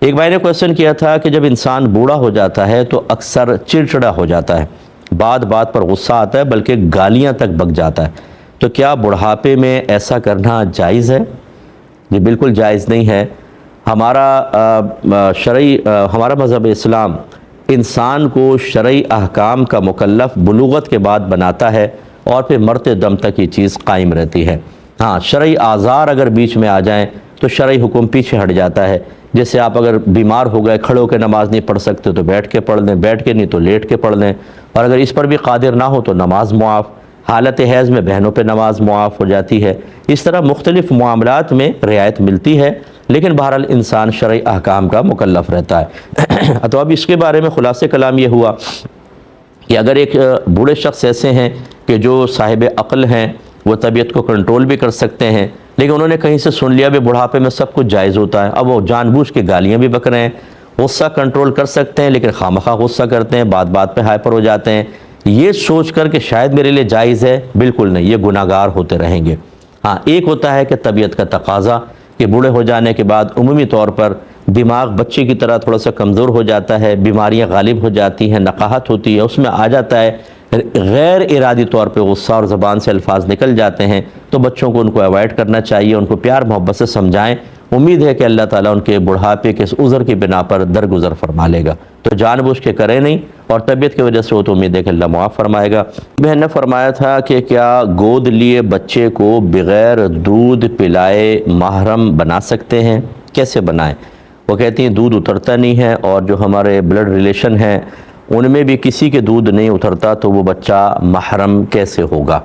ایک بھائی نے کوشچن کیا تھا کہ جب انسان بوڑھا ہو جاتا ہے تو اکثر چڑچڑا ہو جاتا ہے۔ بات بات پر غصہ آتا ہے بلکہ گالیاں تک بک جاتا ہے۔ تو کیا بڑھاپے میں ایسا کرنا جائز ہے؟ یہ بالکل جائز نہیں ہے۔ ہمارا شرعی ہمارا مذہب اسلام انسان کو شرعی احکام کا مکلف بلوغت کے بعد بناتا ہے اور پھر مرتے دم تک یہ چیز قائم رہتی ہے۔ ہاں شرعی آزار اگر بیچ میں آ جائیں تو شرعی حکم پیچھے ہٹ جاتا ہے۔ جیسے آپ اگر بیمار ہو گئے، کھڑے ہو کے نماز نہیں پڑھ سکتے تو بیٹھ کے پڑھ لیں، بیٹھ کے نہیں تو لیٹ کے پڑھ لیں۔ اور اگر اس پر بھی قادر نہ ہو تو نماز معاف، حالت حیض میں بہنوں پہ نماز معاف ہو جاتی ہے۔ اس طرح مختلف معاملات میں رعایت ملتی ہے، لیکن بہرحال انسان شرعی احکام کا مکلف رہتا ہے۔ تو اب اس کے بارے میں خلاص کلام یہ ہوا کہ اگر ایک بوڑھے شخص ایسے ہیں کہ جو صاحب عقل ہیں، وہ طبیعت کو کنٹرول بھی کر سکتے ہیں۔ لیکن انہوں نے کہیں سے سن لیا بھی بڑھاپے میں سب کچھ جائز ہوتا ہے۔ اب وہ جان بوجھ کے گالیاں بھی بک رہے ہیں۔ غصہ کنٹرول کر سکتے ہیں لیکن خامخواہ غصہ کرتے ہیں، بات بات پہ ہائپر ہو جاتے ہیں۔ یہ سوچ کر کہ شاید میرے لیے جائز ہے، بالکل نہیں، یہ گناہ گار ہوتے رہیں گے۔ ہاں ایک ہوتا ہے کہ طبیعت کا تقاضا، کہ بوڑھے ہو جانے کے بعد عمومی طور پر دماغ بچے کی طرح تھوڑا سا کمزور ہو جاتا ہے، بیماریاں غالب ہو جاتی ہیں نقاہت ہوتی ہے، اس میں آ جاتا ہے۔ یعنی غیر ارادی طور پہ غصہ اور زبان سے الفاظ نکل جاتے ہیں تو بچوں کو ان کو اوائڈ کرنا چاہیے، ان کو پیار محبت سے سمجھائیں۔ امید ہے کہ اللہ تعالیٰ ان کے بڑھاپے کے اس عذر کی بنا پر درگزر فرما لے گا۔ تو جان بوجھ کے کرے نہیں اور طبیعت کی وجہ سے وہ تو امید ہے کہ اللہ معاف فرمائے گا۔ بہن نے فرمایا تھا کہ کیا گود لیے بچے کو بغیر دودھ پلائے محرم بنا سکتے ہیں؟ کیسے بنائیں؟ وہ کہتی ہیں، دودھ اترتا نہیں ہے اور جو ہمارے بلڈ ریلیشن ہیں ان میں بھی کسی کے دودھ نہیں اترتا تو وہ بچہ محرم کیسے ہوگا؟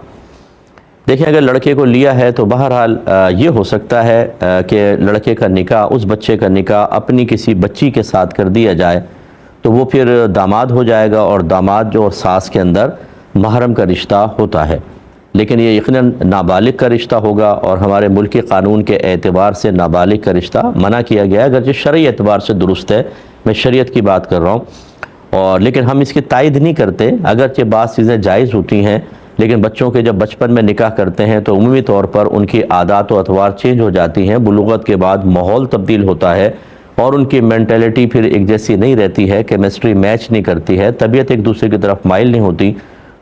دیکھیں، اگر لڑکے کو لیا ہے تو بہرحال یہ ہو سکتا ہے کہ لڑکے کا نکاح، اس بچے کا نکاح اپنی کسی بچی کے ساتھ کر دیا جائے تو وہ پھر داماد ہو جائے گا اور داماد جو اور ساس کے اندر محرم کا رشتہ ہوتا ہے۔ لیکن یہ یقیناً نابالغ کا رشتہ ہوگا اور ہمارے ملکی قانون کے اعتبار سے نابالغ کا رشتہ منع کیا گیا ہے۔ اگرچہ شرعی اعتبار سے درست ہے، میں شریعت کی بات کر رہا ہوں۔ اور لیکن ہم اس کی تائید نہیں کرتے، اگرچہ بعض چیزیں جائز ہوتی ہیں، لیکن بچوں کے جب بچپن میں نکاح کرتے ہیں تو عمومی طور پر ان کی عادات و اتوار چینج ہو جاتی ہیں بلوغت کے بعد ماحول تبدیل ہوتا ہے اور ان کی مینٹیلٹی پھر ایک جیسی نہیں رہتی ہے کیمسٹری میچ نہیں کرتی ہے، طبیعت ایک دوسرے کی طرف مائل نہیں ہوتی۔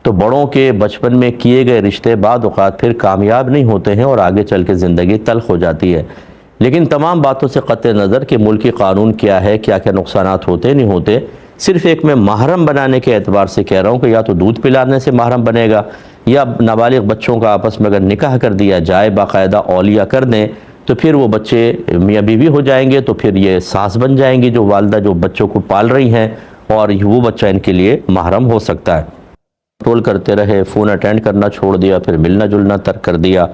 تو بڑوں کے بچپن میں کیے گئے رشتے بعد اوقات پھر کامیاب نہیں ہوتے ہیں اور آگے چل کے زندگی تلخ ہو جاتی ہے۔ لیکن تمام باتوں سے قطع نظر کہ ملکی قانون کیا ہے، کیا کیا نقصانات ہوتے نہیں ہوتے صرف ایک میں محرم بنانے کے اعتبار سے کہہ رہا ہوں کہ یا تو دودھ پلانے سے محرم بنے گا یا نابالغ بچوں کا آپس میں اگر نکاح کر دیا جائے، باقاعدہ اولیاء کر دیں، تو پھر وہ بچے میاں بیوی ہو جائیں گے، تو پھر یہ ساس بن جائیں گی جو والدہ جو بچوں کو پال رہی ہیں اور وہ بچہ ان کے لیے محرم ہو سکتا ہے۔ ٹول کرتے رہے، فون اٹینڈ کرنا چھوڑ دیا، پھر ملنا جلنا ترک کر دیا،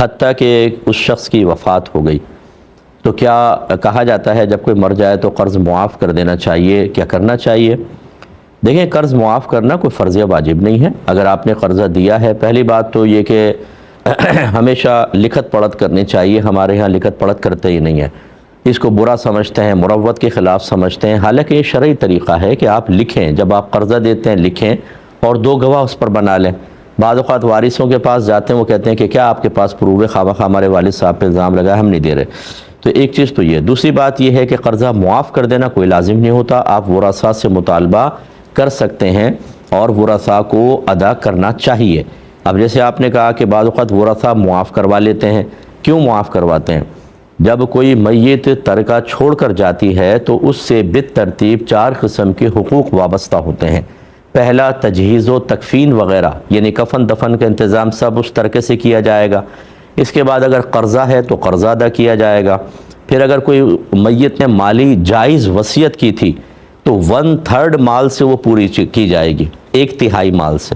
حتیٰ کہ اس شخص کی وفات ہو گئی۔ تو کیا کہا جاتا ہے جب کوئی مر جائے تو قرض معاف کر دینا چاہیے؟ کیا کرنا چاہیے؟ دیکھیں، قرض معاف کرنا کوئی فرض واجب نہیں ہے۔ اگر آپ نے قرضہ دیا ہے، پہلی بات تو یہ کہ ہمیشہ لکھت پڑھت کرنی چاہیے۔ ہمارے ہاں لکھت پڑھت کرتے ہی نہیں ہے اس کو برا سمجھتے ہیں، مروت کے خلاف سمجھتے ہیں۔ حالانکہ یہ شرعی طریقہ ہے کہ آپ لکھیں۔ جب آپ قرضہ دیتے ہیں، لکھیں اور دو گواہ اس پر بنا لیں۔ بعض اوقات وارثوں کے پاس جاتے ہیں، وہ کہتے ہیں کہ کیا آپ کے پاس پروف خواہ خواہ ہمارے والد صاحب پہ الزام لگا ہم نہیں دے رہے۔ تو ایک چیز تو یہ دوسری بات یہ ہے کہ قرضہ معاف کر دینا کوئی لازم نہیں ہوتا۔ آپ ورثہ سے مطالبہ کر سکتے ہیں اور ورثہ کو ادا کرنا چاہیے۔ اب جیسے آپ نے کہا کہ بعض اوقات ورثہ معاف کروا لیتے ہیں۔ کیوں معاف کرواتے ہیں؟ جب کوئی میت ترکہ چھوڑ کر جاتی ہے تو اس سے بت ترتیب چار قسم کے حقوق وابستہ ہوتے ہیں۔ پہلا، تجہیز و تکفین وغیرہ یعنی کفن دفن کا انتظام سب اس طرقے سے کیا جائے گا۔ اس کے بعد اگر قرضہ ہے تو قرضہ ادا کیا جائے گا۔ پھر اگر کوئی میت نے مالی جائز وصیت کی تھی تو ون تھرڈ مال سے وہ پوری کی جائے گی، ایک تہائی مال سے۔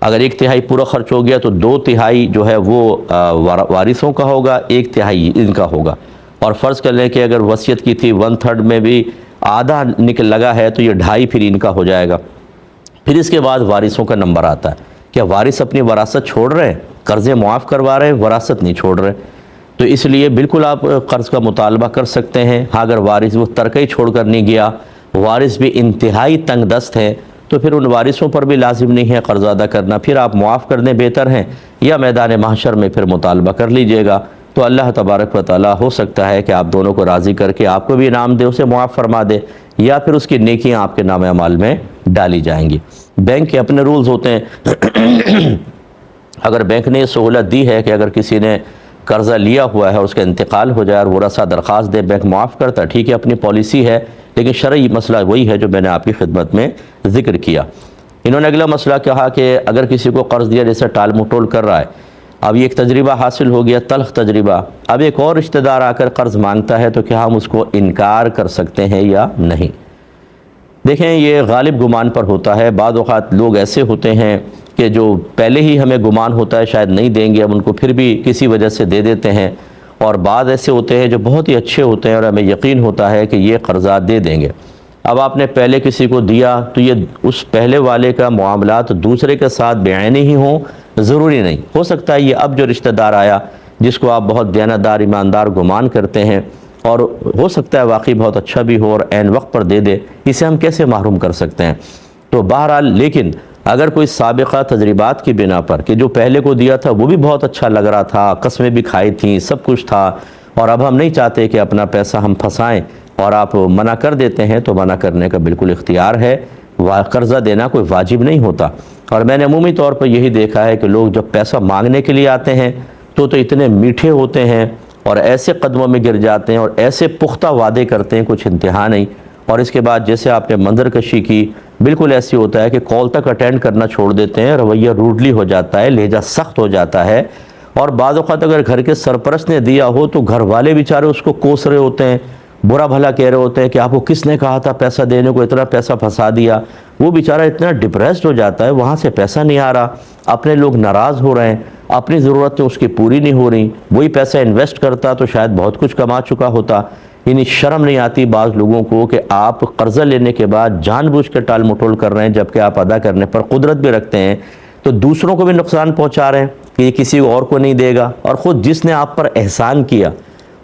اگر ایک تہائی پورا خرچ ہو گیا تو دو تہائی جو ہے وہ وارثوں کا ہوگا، ایک تہائی ان کا ہوگا۔ اور فرض کر لیں کہ اگر وصیت کی تھی ون تھرڈ میں بھی آدھا نکل لگا ہے تو یہ ڈھائی پھر ان کا ہو جائے گا۔ پھر اس کے بعد وارثوں کا نمبر آتا ہے۔ کیا وارث اپنی وراثت چھوڑ رہے ہیں؟ قرضے معاف کروا رہے ہیں، وراثت نہیں چھوڑ رہے؟ تو اس لیے بالکل آپ قرض کا مطالبہ کر سکتے ہیں۔ ہاں اگر وارث وہ ترکہ چھوڑ کر نہیں گیا، وارث بھی انتہائی تنگ دست ہے تو پھر ان وارثوں پر بھی لازم نہیں ہے قرض ادا کرنا۔ پھر آپ معاف کر دیں، بہتر ہیں۔ یا میدان محشر میں پھر مطالبہ کر لیجیے گا۔ تو اللہ تبارک و تعالیٰ ہو سکتا ہے کہ آپ دونوں کو راضی کر کے آپ کو بھی انعام دے، اسے معاف فرما دے، یا پھر اس کی نیکیاں آپ کے نام عمال میں ڈالی جائیں گی۔ بینک کے اپنے رولز ہوتے ہیں۔ اگر بینک نے یہ سہولت دی ہے کہ اگر کسی نے قرضہ لیا ہوا ہے اس کا انتقال ہو جائے اور وہ رسا درخواست دے، بینک معاف کرتا ہے، ٹھیک ہے، اپنی پالیسی ہے، لیکن شرعی مسئلہ وہی ہے جو میں نے آپ کی خدمت میں ذکر کیا۔ انہوں نے اگلا مسئلہ کہا کہ اگر کسی کو قرض دیا، جیسے ٹال مٹول کر رہا ہے، اب یہ ایک تجربہ حاصل ہو گیا، تلخ تجربہ۔ اب ایک اور رشتہ دار آ کر قرض مانگتا ہے تو کیا ہم اس کو انکار کر سکتے ہیں یا نہیں؟ دیکھیں، یہ غالب گمان پر ہوتا ہے۔ بعض اوقات لوگ ایسے ہوتے ہیں کہ جو پہلے ہی ہمیں گمان ہوتا ہے، شاید نہیں دیں گے ہم ان کو پھر بھی کسی وجہ سے دے دیتے ہیں۔ اور بعض ایسے ہوتے ہیں جو بہت ہی اچھے ہوتے ہیں اور ہمیں یقین ہوتا ہے کہ یہ قرضہ دے دیں گے۔ اب آپ نے پہلے کسی کو دیا تو یہ اس پہلے والے کا معاملات دوسرے کے ساتھ بے ہی ہوں، ضروری نہیں۔ ہو سکتا ہے یہ اب جو رشتہ دار آیا، جس کو آپ بہت دیانتدار، ایماندار، گمان کرتے ہیں اور ہو سکتا ہے واقعی بہت اچھا بھی ہو اور عین وقت پر دے دے، اسے ہم کیسے محروم کر سکتے ہیں؟ تو بہرحال، لیکن اگر کوئی سابقہ تجربات کی بنا پر، کہ جو پہلے کو دیا تھا، وہ بھی بہت اچھا لگ رہا تھا، قسمیں بھی کھائی تھیں، سب کچھ تھا، اور اب ہم نہیں چاہتے کہ اپنا پیسہ ہم پھنسائیں اور آپ منع کر دیتے ہیں، تو منع کرنے کا بالکل اختیار ہے۔ قرضہ دینا کوئی واجب نہیں ہوتا۔ اور میں نے عمومی طور پر یہی دیکھا ہے کہ لوگ جب پیسہ مانگنے کے لیے آتے ہیں، تو تو اتنے میٹھے ہوتے ہیں اور ایسے قدموں میں گر جاتے ہیں اور ایسے پختہ وعدے کرتے ہیں، کچھ انتہا نہیں۔ اور اس کے بعد جیسے آپ نے منظر کشی کی، بالکل ایسی ہوتا ہے کہ کال تک اٹینڈ کرنا چھوڑ دیتے ہیں، رویہ روڈلی ہو جاتا ہے، لہجہ سخت ہو جاتا ہے۔ اور بعض اوقات اگر گھر کے سرپرست نے دیا ہو تو گھر والے بیچارے اس کو کوس رہے ہوتے ہیں۔ برا بھلا کہہ رہے ہوتے ہیں کہ آپ کو کس نے کہا تھا پیسہ دینے کو، اتنا پیسہ پھنسا دیا۔ وہ بیچارہ اتنا ڈپریسڈ ہو جاتا ہے، وہاں سے پیسہ نہیں آ رہا۔ اپنے لوگ ناراض ہو رہے ہیں۔ اپنی ضرورتیں اس کی پوری نہیں ہو رہی۔ وہی پیسہ انویسٹ کرتا تو شاید بہت کچھ کما چکا ہوتا۔ یعنی شرم نہیں آتی بعض لوگوں کو کہ آپ قرضہ لینے کے بعد جان بوجھ کے ٹال مٹول کر رہے ہیں، جبکہ آپ ادا کرنے پر قدرت بھی رکھتے ہیں۔ تو دوسروں کو بھی نقصان پہنچا رہے ہیں کہ یہ کسی اور کو نہیں دے گا۔ اور خود جس نے آپ پر احسان کیا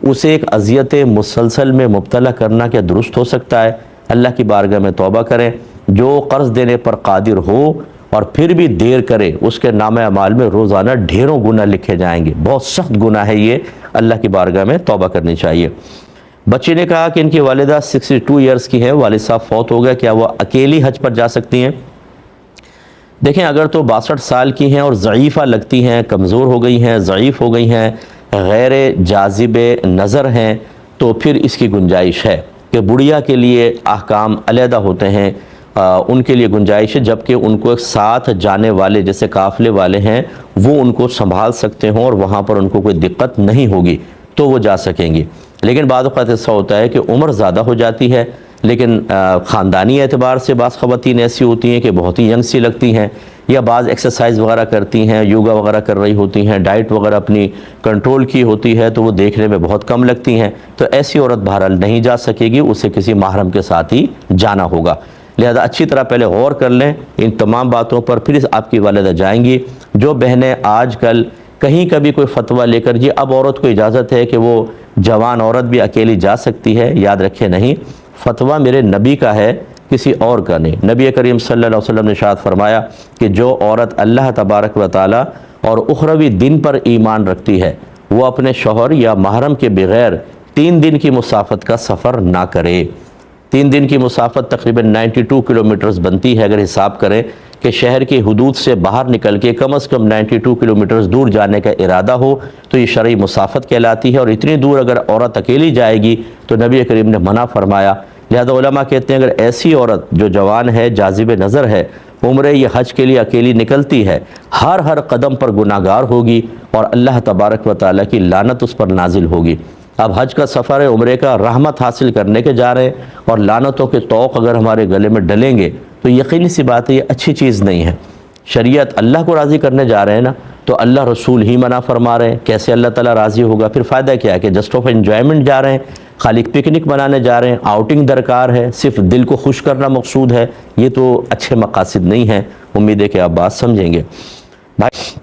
اسے ایک اذیت مسلسل میں مبتلا کرنا کیا درست ہو سکتا ہے؟ اللہ کی بارگاہ میں توبہ کریں، جو قرض دینے پر قادر ہو اور پھر بھی دیر کرے، اس کے نام اعمال میں روزانہ ڈھیروں گناہ لکھے جائیں گے۔ بہت سخت گناہ ہے یہ۔ اللہ کی بارگاہ میں توبہ کرنی چاہیے۔ بچی نے کہا کہ ان کی والدہ سکسٹی ٹو ایئرس کی ہیں، والد صاحب فوت ہو گئے، کیا وہ اکیلی حج پر جا سکتی ہیں؟ دیکھیں، اگر تو باسٹھ سال کی ہیں اور ضعیفہ لگتی ہیں، کمزور ہو گئی ہیں، ضعیف ہو گئی ہیں غیر جاذب نظر ہیں، تو پھر اس کی گنجائش ہے کہ بڑھیا کے لیے احکام علیحدہ ہوتے ہیں ان کے لیے گنجائش ہے، جبکہ ان کو ایک ساتھ جانے والے جیسے قافلے والے ہیں، وہ ان کو سنبھال سکتے ہوں اور وہاں پر ان کو کوئی دقت نہیں ہوگی، تو وہ جا سکیں گی لیکن بعض اوقات ایسا ہوتا ہے کہ عمر زیادہ ہو جاتی ہے، لیکن خاندانی اعتبار سے بعض خواتین ایسی ہوتی ہیں کہ بہت ہی ینگ سی لگتی ہیں یا بعض ایکسرسائز وغیرہ کرتی ہیں یوگا وغیرہ کر رہی ہوتی ہیں ڈائٹ وغیرہ اپنی کنٹرول کی ہوتی ہے تو وہ دیکھنے میں بہت کم لگتی ہیں۔ تو ایسی عورت بہرحال نہیں جا سکے گی، اسے کسی محرم کے ساتھ ہی جانا ہوگا۔ لہذا اچھی طرح پہلے غور کر لیں ان تمام باتوں پر، پھر آپ کی والدہ جائیں گی۔ جو بہنیں آج کل کہیں کبھی کوئی فتویٰ لے کر جی اب عورت کو اجازت ہے کہ وہ جوان عورت بھی اکیلی جا سکتی ہے، یاد رکھے نہیں، فتویٰ میرے نبی کا ہے۔ کسی اور کا نہیں۔ نبی کریم صلی اللہ علیہ وسلم نے شاید فرمایا کہ جو عورت اللہ تبارک و تعالی اور اخروی دن پر ایمان رکھتی ہے، وہ اپنے شوہر یا محرم کے بغیر تین دن کی مسافت کا سفر نہ کرے۔ تین دن کی مسافت تقریباً نائنٹی ٹو کلومیٹرز بنتی ہے۔ اگر حساب کریں کہ شہر کی حدود سے باہر نکل کے کم از کم نائنٹی ٹو کلومیٹرز دور جانے کا ارادہ ہو، تو یہ شرعی مسافت کہلاتی ہے۔ اور اتنی دور اگر عورت اکیلی جائے گی، تو نبی کریم نے منع فرمایا لہذا علماء کہتے ہیں اگر ایسی عورت جو جوان ہے جازب نظر ہے، عمرے یہ حج کے لیے اکیلی نکلتی ہے، ہر ہر قدم پر گناہ گار ہوگی اور اللہ تبارک و تعالیٰ کی لانت اس پر نازل ہوگی۔ اب حج کا سفر ہے، عمرے کا رحمت حاصل کرنے کے جا رہے ہیں اور لانتوں کے توق اگر ہمارے گلے میں ڈلیں گے تو یقینی سی بات ہے، یہ اچھی چیز نہیں ہے۔ شریعت اللہ کو راضی کرنے جا رہے ہیں نا، تو اللہ رسول ہی منع فرما رہے ہیں۔ کیسے اللہ تعالیٰ راضی ہوگا؟ پھر فائدہ کیا ہے کہ جسٹ آف انجوائمنٹ جا رہے ہیں؟ خالی پکنک منانے جا رہے ہیں آؤٹنگ درکار ہے، صرف دل کو خوش کرنا مقصود ہے، یہ تو اچھے مقاصد نہیں ہیں، امید ہے کہ آپ بات سمجھیں گے۔ بھائی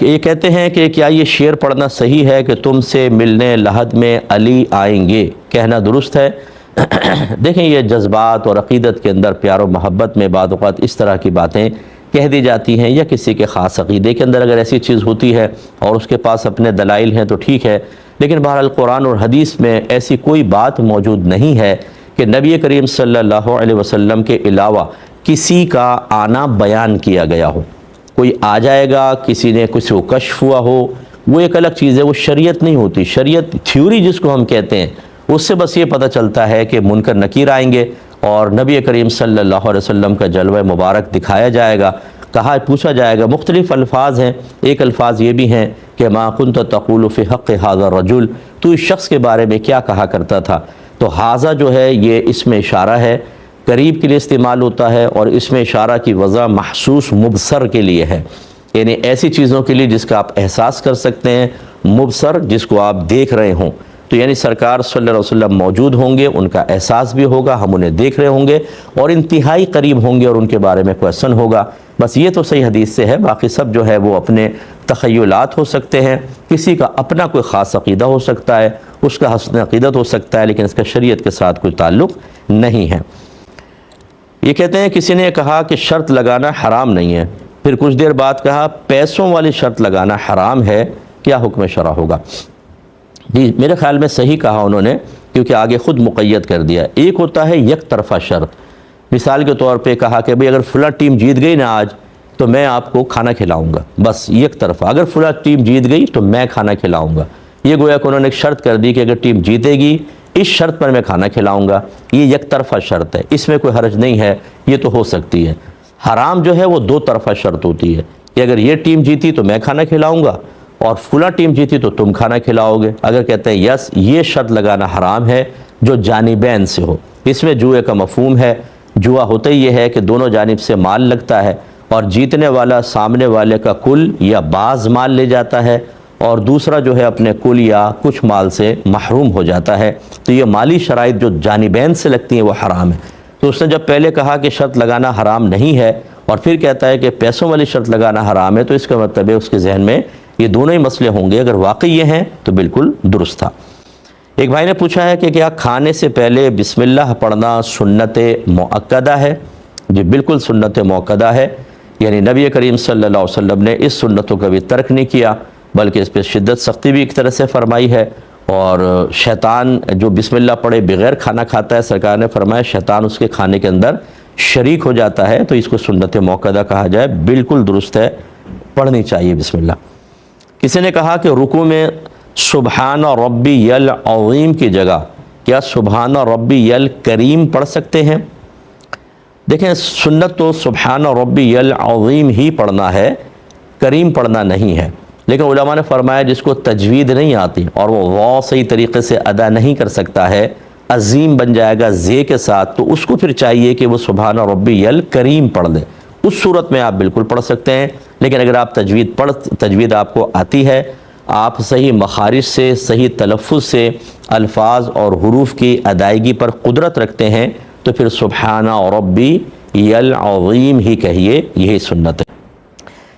یہ کہتے ہیں کہ کیا یہ شعر پڑھنا صحیح ہے کہ تم سے ملنے لحد میں علی آئیں گے؟ کہنا درست ہے۔ دیکھیں، یہ جذبات اور عقیدت کے اندر پیار و محبت میں بعض اوقات اس طرح کی باتیں کہہ دی جاتی ہیں یا کسی کے خاص عقیدے کے اندر اگر ایسی چیز ہوتی ہے اور اس کے پاس اپنے دلائل ہیں تو ٹھیک ہے لیکن بہرحال قرآن اور حدیث میں ایسی کوئی بات موجود نہیں ہے کہ نبی کریم صلی اللہ علیہ وسلم کے علاوہ کسی کا آنا بیان کیا گیا ہو۔ کوئی آ جائے گا، کسی نے کسی کو کشف ہوا ہو، وہ ایک الگ چیز ہے، وہ شریعت نہیں ہوتی۔ شریعت تھیوری جس کو ہم کہتے ہیں، اس سے بس یہ پتہ چلتا ہے کہ منکر نکیر آئیں گے اور نبی کریم صلی اللہ علیہ وسلم کا جلوہ مبارک دکھایا جائے گا۔ کہا پوچھا جائے گا، مختلف الفاظ ہیں، ایک الفاظ یہ بھی ہیں کہ ما کنت تقول فی حق حاضر رجل تو اس شخص کے بارے میں کیا کہا کرتا تھا؟ تو حاضہ جو ہے، یہ اس میں اشارہ ہے، قریب کے لیے استعمال ہوتا ہے اور اس میں اشارہ کی وضع محسوس، مبصر کے لیے ہے۔ یعنی ایسی چیزوں کے لیے جس کا آپ احساس کر سکتے ہیں، مبصر، جس کو آپ دیکھ رہے ہوں۔ تو یعنی سرکار صلی اللہ علیہ وسلم موجود ہوں گے، ان کا احساس بھی ہوگا، ہم انہیں دیکھ رہے ہوں گے اور انتہائی قریب ہوں گے اور ان کے بارے میں کوشچن ہوگا۔ بس یہ تو صحیح حدیث سے ہے، باقی سب جو ہے وہ اپنے تخیلات ہو سکتے ہیں۔ کسی کا اپنا کوئی خاص عقیدہ ہو سکتا ہے، اس کا حسن عقیدت ہو سکتا ہے، لیکن اس کا شریعت کے ساتھ کوئی تعلق نہیں ہے۔ یہ کہتے ہیں، کسی نے کہا کہ شرط لگانا حرام نہیں ہے۔ پھر کچھ دیر بعد کہا، پیسوں والی شرط لگانا حرام ہے، کیا حکم شرع ہوگا؟ جی میرے خیال میں صحیح کہا انہوں نے، کیونکہ آگے خود مقید کر دیا۔ ایک ہوتا ہے یک طرفہ شرط۔ مثال کے طور پہ کہا کہ بھئی اگر فلاں ٹیم جیت گئی نا آج، تو میں آپ کو کھانا کھلاؤں گا۔ بس، یک طرفہ۔ اگر فلاں ٹیم جیت گئی، تو میں کھانا کھلاؤں گا۔ یہ گویا کہ انہوں نے ایک شرط کر دی کہ اگر ٹیم جیتے گی، اس شرط پر میں کھانا کھلاؤں گا۔ یہ یک طرفہ شرط ہے۔ اس میں کوئی حرج نہیں ہے۔ یہ تو ہو سکتی ہے۔ حرام جو ہے، وہ دو طرفہ شرط ہوتی ہے۔ کہ اگر یہ ٹیم جیتی، تو میں کھانا کھلاؤں گا۔ اور فلاں ٹیم جیتی تو تم کھانا کھلاؤ گے۔ اگر کہتے ہیں یس، یہ شرط لگانا حرام ہے جو جانبین سے ہو۔ اس میں جوئے کا مفہوم ہے۔ جوا ہوتا ہی یہ ہے کہ دونوں جانب سے مال لگتا ہے اور جیتنے والا سامنے والے کا کل یا بعض مال لے جاتا ہے اور دوسرا جو ہے اپنے کل یا کچھ مال سے محروم ہو جاتا ہے۔ تو یہ مالی شرائط جو جانبین سے لگتی ہیں وہ حرام ہے تو اس نے جب پہلے کہا کہ شرط لگانا حرام نہیں ہے اور پھر کہتا ہے کہ پیسوں والی شرط لگانا حرام ہے تو اس کا مطلب ہے اس کے ذہن میں یہ دونوں ہی مسئلے ہوں گے، اگر واقعی یہ ہیں تو بالکل درست تھا۔ ایک بھائی نے پوچھا ہے کہ کیا کھانے سے پہلے بسم اللہ پڑھنا سنت معقدہ ہے؟ جی بالکل سنت معقدہ ہے۔ یعنی نبی کریم صلی اللہ علیہ وسلم نے اس سنتوں کا بھی ترک نہیں کیا، بلکہ اس پہ شدت سختی بھی ایک طرح سے فرمائی ہے۔ اور شیطان جو بسم اللہ پڑھے بغیر کھانا کھاتا ہے، سرکار نے فرمایا شیطان اس کے کھانے کے اندر شریک ہو جاتا ہے، تو اس کو سنت موقعہ کہا جائے۔ بالکل درست ہے، پڑھنی چاہیے بسم اللہ۔ کسی نے کہا کہ رکو میں سبحان ربی یل عظیم کی جگہ کیا سبحان ربی یل کریم پڑھ سکتے ہیں؟ دیکھیں، سنت تو سبحان ربی یل عظیم ہی پڑھنا ہے، کریم پڑھنا نہیں ہے۔ لیکن علماء نے فرمایا جس کو تجوید نہیں آتی اور وہ غو صحیح طریقے سے ادا نہیں کر سکتا ہے، عظیم بن جائے گا زے کے ساتھ، تو اس کو پھر چاہیے کہ وہ سبحان ربی یل کریم پڑھ دے اس صورت میں آپ بالکل پڑھ سکتے ہیں، لیکن اگر آپ تجوید پڑھ، تجوید آپ کو آتی ہے، آپ صحیح مخارج سے، صحیح تلفظ سے الفاظ اور حروف کی ادائیگی پر قدرت رکھتے ہیں، تو پھر سبحانہ ربی یل عظیم ہی کہیے، یہی سنت ہے۔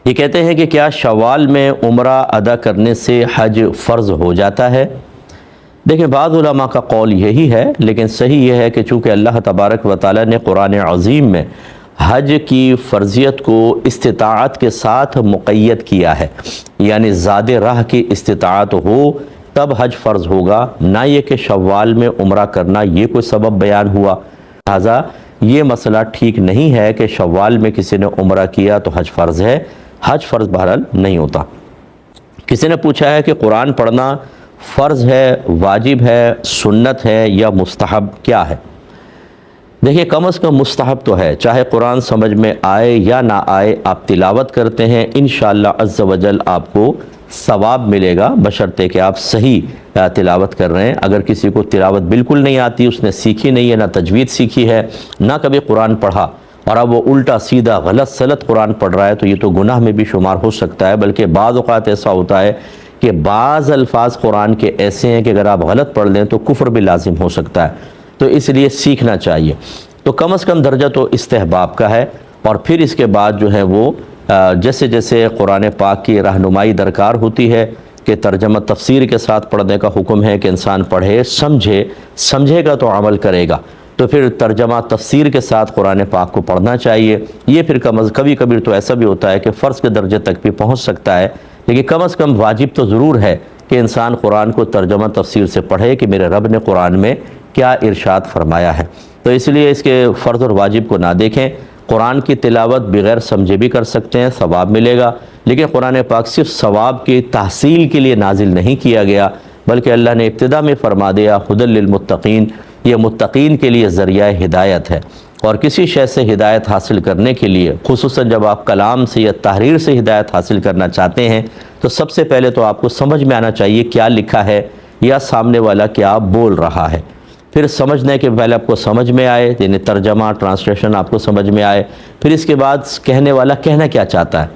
یہ کہتے ہیں کہ کیا شوال میں عمرہ ادا کرنے سے حج فرض ہو جاتا ہے؟ دیکھیں، بعض علماء کا قول یہی ہے، لیکن صحیح یہ ہے کہ چونکہ اللہ تبارک و تعالیٰ نے قرآن عظیم میں حج کی فرضیت کو استطاعت کے ساتھ مقید کیا ہے۔ یعنی زاد راہ کی استطاعت ہو، تب حج فرض ہوگا۔ نہ یہ کہ شوال میں عمرہ کرنا یہ کوئی سبب بیان ہوا۔ لہٰذا یہ مسئلہ ٹھیک نہیں ہے کہ شوال میں کسی نے عمرہ کیا تو حج فرض ہے۔ حج فرض بہرحال نہیں ہوتا۔ کسی نے پوچھا ہے کہ قرآن پڑھنا فرض ہے، واجب ہے، سنت ہے یا مستحب کیا ہے؟ دیکھیں کم از کم مستحب تو ہے۔ چاہے قرآن سمجھ میں آئے یا نہ آئے، آپ تلاوت کرتے ہیں، انشاءاللہ عز و جل آپ کو ثواب ملے گا بشرطے کہ آپ صحیح تلاوت کر رہے ہیں۔ اگر کسی کو تلاوت بالکل نہیں آتی، اس نے سیکھی نہیں ہے، نہ تجوید سیکھی ہے، نہ کبھی قرآن پڑھا، اور اب وہ الٹا سیدھا غلط سلط قرآن پڑھ رہا ہے، تو یہ تو گناہ میں بھی شمار ہو سکتا ہے۔ بلکہ بعض اوقات ایسا ہوتا ہے کہ بعض الفاظ قرآن کے ایسے ہیں کہ اگر آپ غلط پڑھ لیں تو کفر بھی لازم ہو سکتا ہے۔ تو اس لیے سیکھنا چاہیے۔ تو کم از کم درجہ تو استحباب کا ہے اور پھر اس کے بعد جو ہے وہ جیسے جیسے قرآن پاک کی رہنمائی درکار ہوتی ہے، کہ ترجمہ تفسیر کے ساتھ پڑھنے کا حکم ہے کہ انسان پڑھے، سمجھے سمجھے گا تو عمل کرے گا۔ تو پھر ترجمہ تفسیر کے ساتھ قرآن پاک کو پڑھنا چاہیے۔ یہ پھر کم از، کبھی کبھی تو ایسا بھی ہوتا ہے کہ فرض کے درجے تک بھی پہنچ سکتا ہے۔ لیکن کم از کم واجب تو ضرور ہے کہ انسان قرآن کو ترجمہ تفسیر سے پڑھے کہ میرے رب نے قرآن میں کیا ارشاد فرمایا ہے۔ تو اس لیے اس کے فرض اور واجب کو نہ دیکھیں۔ قرآن کی تلاوت بغیر سمجھے بھی کر سکتے ہیں، ثواب ملے گا۔ لیکن قرآن پاک صرف ثواب کی تحصیل کے لیے نازل نہیں کیا گیا، بلکہ اللہ نے ابتدا میں فرما دیا خد للمتقین یہ متقین کے لیے ذریعہ ہدایت ہے۔ اور کسی شے سے ہدایت حاصل کرنے کے لیے، خصوصاً جب آپ کلام سے یا تحریر سے ہدایت حاصل کرنا چاہتے ہیں، تو سب سے پہلے تو آپ کو سمجھ میں آنا چاہیے کیا لکھا ہے یا سامنے والا کیا بول رہا ہے۔ پھر سمجھنے کے پہلے آپ کو سمجھ میں آئے یعنی ترجمہ ٹرانسلیشن آپ کو سمجھ میں آئے۔ پھر اس کے بعد کہنے والا کہنا کیا چاہتا ہے؟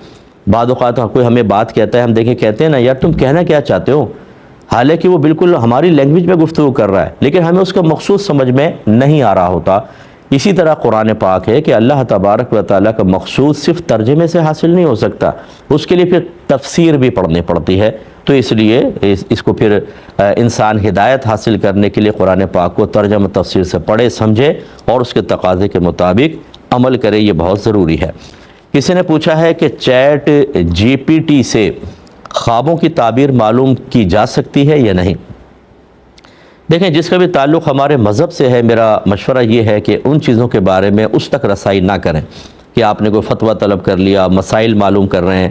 بعد اوقات ہاں، کوئی ہمیں بات کہتا ہے، ہم دیکھیں کہتے ہیں نا، یار تم کہنا کیا چاہتے ہو؟ حالانکہ وہ بالکل ہماری لینگویج میں گفتگو کر رہا ہے، لیکن ہمیں اس کا مخصوص سمجھ میں نہیں آ رہا ہوتا۔ اسی طرح قرآن پاک ہے کہ اللہ تبارک و تعالیٰ کا مخصوص صرف ترجمے سے حاصل نہیں ہو سکتا، اس کے لیے پھر تفسیر بھی پڑھنی پڑتی ہے۔ تو اس لیے اس کو پھر انسان ہدایت حاصل کرنے کے لیے قرآن پاک کو ترجمہ تفسیر سے پڑھے، سمجھے اور اس کے تقاضے کے مطابق عمل کرے، یہ بہت ضروری ہے۔ کسی نے پوچھا ہے کہ چیٹ جی پی ٹی سے خوابوں کی تعبیر معلوم کی جا سکتی ہے یا نہیں؟ دیکھیں، جس کا بھی تعلق ہمارے مذہب سے ہے، میرا مشورہ یہ ہے کہ ان چیزوں کے بارے میں اس تک رسائی نہ کریں کہ آپ نے کوئی فتویٰ طلب کر لیا، مسائل معلوم کر رہے ہیں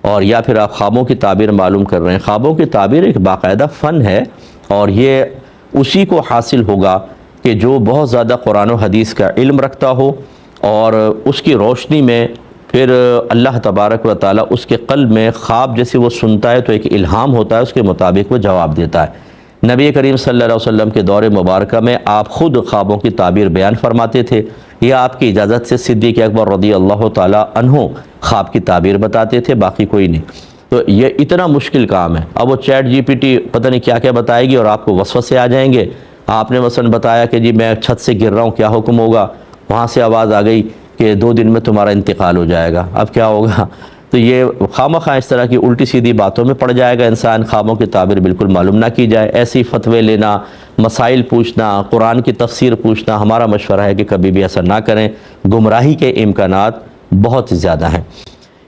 اور یا پھر آپ خوابوں کی تعبیر معلوم کر رہے ہیں۔ خوابوں کی تعبیر ایک باقاعدہ فن ہے اور یہ اسی کو حاصل ہوگا کہ جو بہت زیادہ قرآن و حدیث کا علم رکھتا ہو اور اس کی روشنی میں پھر اللہ تبارک و تعالیٰ اس کے قلب میں خواب جیسے وہ سنتا ہے تو ایک الہام ہوتا ہے، اس کے مطابق وہ جواب دیتا ہے۔ نبی کریم صلی اللہ علیہ وسلم کے دور مبارکہ میں آپ خود خوابوں کی تعبیر بیان فرماتے تھے۔ یہ آپ کی اجازت سے صدیق اکبر رضی اللہ تعالیٰ عنہ خواب کی تعبیر بتاتے تھے، باقی کوئی نہیں۔ تو یہ اتنا مشکل کام ہے۔ اب وہ چیٹ جی پی ٹی پتہ نہیں کیا کیا بتائے گی اور آپ کو وسوسے سے آ جائیں گے۔ آپ نے مثلا بتایا کہ جی میں چھت سے گر رہا ہوں، کیا حکم ہوگا؟ وہاں سے آواز آ گئی کہ دو دن میں تمہارا انتقال ہو جائے گا۔ اب کیا ہوگا؟ تو یہ خامہ خواہ اس طرح کی الٹی سیدھی باتوں میں پڑ جائے گا۔ انسان خوابوں کی تعبیر بالکل معلوم نہ کی جائے۔ ایسی فتوے لینا، مسائل پوچھنا، قرآن کی تفسیر پوچھنا ہمارا مشورہ ہے کہ کبھی بھی ایسا نہ کریں۔ گمراہی کے امکانات بہت زیادہ ہیں۔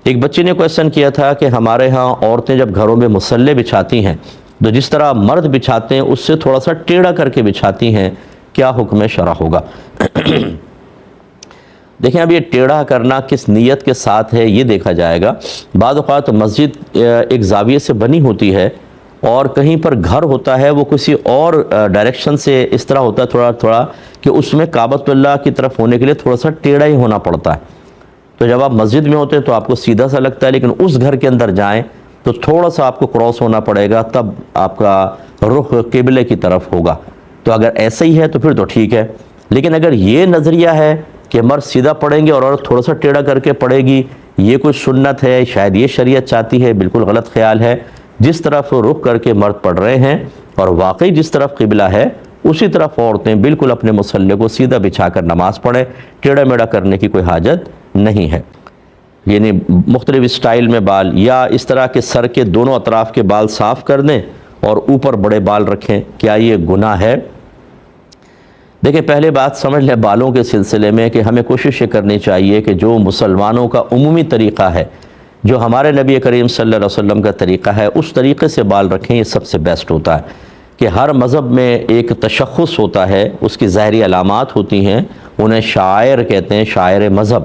ایک بچے نے کوشچن کیا تھا کہ ہمارے ہاں عورتیں جب گھروں میں مسلح بچھاتی ہیں، تو جس طرح مرد بچھاتے ہیں، اس سے تھوڑا سا ٹیڑھا کر کے بچھاتی ہیں، کیا حکم شرح ہوگا؟ دیکھیں اب یہ ٹیڑھا کرنا کس نیت کے ساتھ ہے یہ دیکھا جائے گا۔ بعض اوقات مسجد ایک زاویے سے بنی ہوتی ہے اور کہیں پر گھر ہوتا ہے، وہ کسی اور ڈائریکشن سے اس طرح ہوتا ہے، تھوڑا تھوڑا، کہ اس میں کعبۃ اللہ کی طرف ہونے کے لیے تھوڑا سا ٹیڑھا ہی ہونا پڑتا ہے۔ تو جب آپ مسجد میں ہوتے ہیں تو آپ کو سیدھا سا لگتا ہے، لیکن اس گھر کے اندر جائیں تو تھوڑا سا آپ کو کراس ہونا پڑے گا، تب آپ کا رخ قبلے کی طرف ہوگا۔ تو اگر ایسا ہی ہے تو پھر تو ٹھیک ہے۔ لیکن اگر یہ نظریہ ہے کہ مرد سیدھا پڑھیں گے اور عورت تھوڑا سا ٹیڑھا کر کے پڑھے گی، یہ کوئی سنت ہے، شاید یہ شریعت چاہتی ہے، بالکل غلط خیال ہے۔ جس طرف رخ کر کے مرد پڑھ رہے ہیں اور واقعی جس طرف قبلہ ہے، اسی طرف عورتیں بالکل اپنے مسلح کو سیدھا بچھا کر نماز پڑھیں۔ ٹیڑھا میڑا کرنے کی کوئی حاجت نہیں ہے۔ یعنی مختلف اسٹائل میں بال، یا اس طرح کے سر کے دونوں اطراف کے بال صاف کر دیں اور اوپر بڑے بال رکھیں۔ کیا یہ گناہ ہے؟ دیکھیں پہلے بات سمجھ لیں بالوں کے سلسلے میں کہ ہمیں کوشش یہ کرنی چاہیے کہ جو مسلمانوں کا عمومی طریقہ ہے، جو ہمارے نبی کریم صلی اللہ علیہ وسلم کا طریقہ ہے، اس طریقے سے بال رکھیں، یہ سب سے بیسٹ ہوتا ہے۔ کہ ہر مذہب میں ایک تشخص ہوتا ہے، اس کی ظاہری علامات ہوتی ہیں، انہیں شاعر کہتے ہیں، شاعر مذہب۔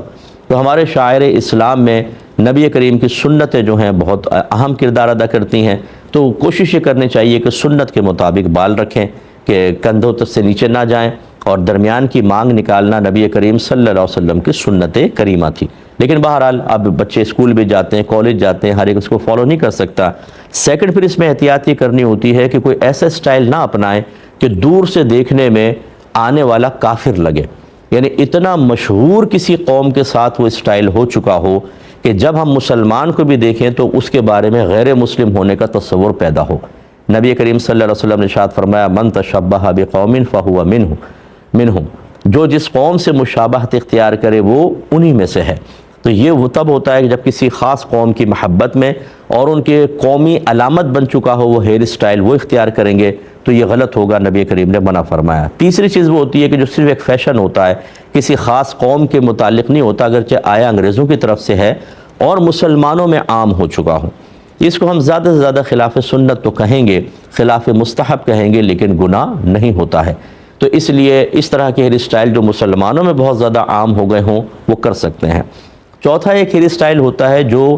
تو ہمارے شاعر اسلام میں نبی کریم کی سنتیں جو ہیں، بہت اہم کردار ادا کرتی ہیں۔ تو کوشش یہ کرنی چاہیے کہ سنت کے مطابق بال رکھیں، کہ کندھوں تک سے نیچے نہ جائیں۔ اور درمیان کی مانگ نکالنا نبی کریم صلی اللہ علیہ وسلم کی سنت کریمہ تھی۔ لیکن بہرحال اب بچے اسکول بھی جاتے ہیں، کالج جاتے ہیں، ہر ایک اس کو فالو نہیں کر سکتا۔ سیکنڈ پھر اس میں احتیاط یہ کرنی ہوتی ہے کہ کوئی ایسا سٹائل نہ اپنائیں کہ دور سے دیکھنے میں آنے والا کافر لگے۔ یعنی اتنا مشہور کسی قوم کے ساتھ وہ سٹائل ہو چکا ہو کہ جب ہم مسلمان کو بھی دیکھیں تو اس کے بارے میں غیر مسلم ہونے کا تصور پیدا ہو۔ نبی کریم صلی اللہ علیہ وسلم نے شاد فرمایا، من تشبہ بقوم فہو منہ منہم، جو جس قوم سے مشابہت اختیار کرے وہ انہی میں سے ہے۔ تو یہ وہ تب ہوتا ہے کہ جب کسی خاص قوم کی محبت میں اور ان کے قومی علامت بن چکا ہو، وہ ہیئر اسٹائل وہ اختیار کریں گے، تو یہ غلط ہوگا، نبی کریم نے منع فرمایا۔ تیسری چیز وہ ہوتی ہے کہ جو صرف ایک فیشن ہوتا ہے، کسی خاص قوم کے متعلق نہیں ہوتا، اگرچہ آیا انگریزوں کی طرف سے ہے اور مسلمانوں میں عام ہو چکا ہوں اس کو ہم زیادہ سے زیادہ خلاف سنت تو کہیں گے، خلاف مستحب کہیں گے، لیکن گناہ نہیں ہوتا ہے۔ تو اس لیے اس طرح کے ہیئر اسٹائل جو مسلمانوں میں بہت زیادہ عام ہو گئے ہوں، وہ کر سکتے ہیں۔ چوتھا ایک ہیئر اسٹائل ہوتا ہے جو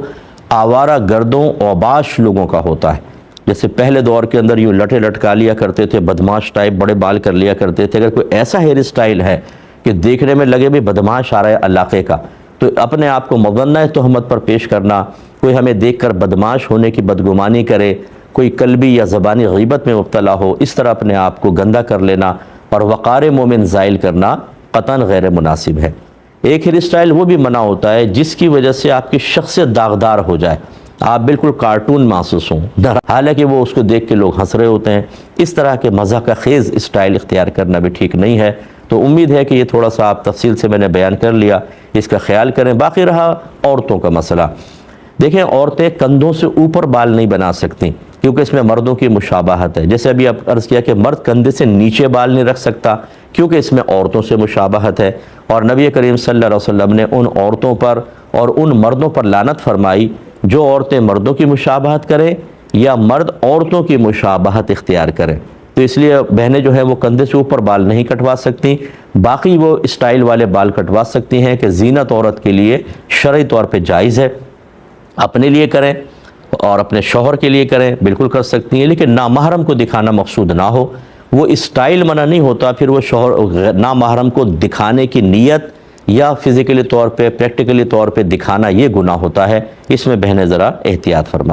آوارہ گردوں، اوباش لوگوں کا ہوتا ہے۔ جیسے پہلے دور کے اندر یوں لٹے لٹکا لیا کرتے تھے، بدماش ٹائپ بڑے بال کر لیا کرتے تھے۔ اگر کوئی ایسا ہیئر اسٹائل ہے کہ دیکھنے میں لگے بھی بدماش آ رہا ہے علاقے کا، تو اپنے آپ کو مغنہ تہمت پر پیش کرنا، کوئی ہمیں دیکھ کر بدماش ہونے کی بدگمانی کرے، کوئی قلبی یا زبانی غیبت میں مبتلا ہو، اس طرح اپنے آپ کو گندہ کر لینا اور وقار مومن زائل کرنا قطن غیر مناسب ہے۔ ایک ہیئر اسٹائل وہ بھی منع ہوتا ہے جس کی وجہ سے آپ کی شخصیت داغدار ہو جائے۔ آپ بالکل کارٹون محسوس ہوں۔ حالانکہ وہ اس کو دیکھ کے لوگ ہنس رہے ہوتے ہیں۔ اس طرح کے مزہ کا خیز اسٹائل اختیار کرنا بھی ٹھیک نہیں ہے۔ تو امید ہے کہ یہ تھوڑا سا آپ تفصیل سے میں نے بیان کر لیا۔ اس کا خیال کریں۔ باقی رہا عورتوں کا مسئلہ۔ دیکھیں، عورتیں کندھوں سے اوپر بال نہیں بنا سکتی کیونکہ اس میں مردوں کی مشابہت ہے۔ جیسے ابھی آپ عرض کیا کہ مرد کندھے سے نیچے بال نہیں رکھ سکتا، کیونکہ اس میں عورتوں سے مشابہت ہے۔ اور نبی کریم صلی اللہ علیہ وسلم نے ان عورتوں پر اور ان مردوں پر لانت فرمائی، جو عورتیں مردوں کی مشابہت کریں یا مرد عورتوں کی مشابہت اختیار کریں تو اس لیے بہنیں جو ہیں وہ کندھے سے اوپر بال نہیں کٹوا سکتی، باقی وہ اسٹائل والے بال کٹوا سکتی ہیں کہ زینت عورت کے لیے شرعی طور پہ جائز ہے۔ اپنے لیے کریں۔ اور اپنے شوہر کے لیے کریں، بالکل کر سکتی ہیں، لیکن نامحرم کو دکھانا مقصود نہ ہو۔ وہ اسٹائل منع نہیں ہوتا، پھر وہ شوہر نامحرم کو دکھانے کی نیت یا فزیکلی طور پہ، پریکٹیکلی طور پہ دکھانا یہ گناہ ہوتا ہے۔ اس میں بہنیں ذرا احتیاط فرمائیں۔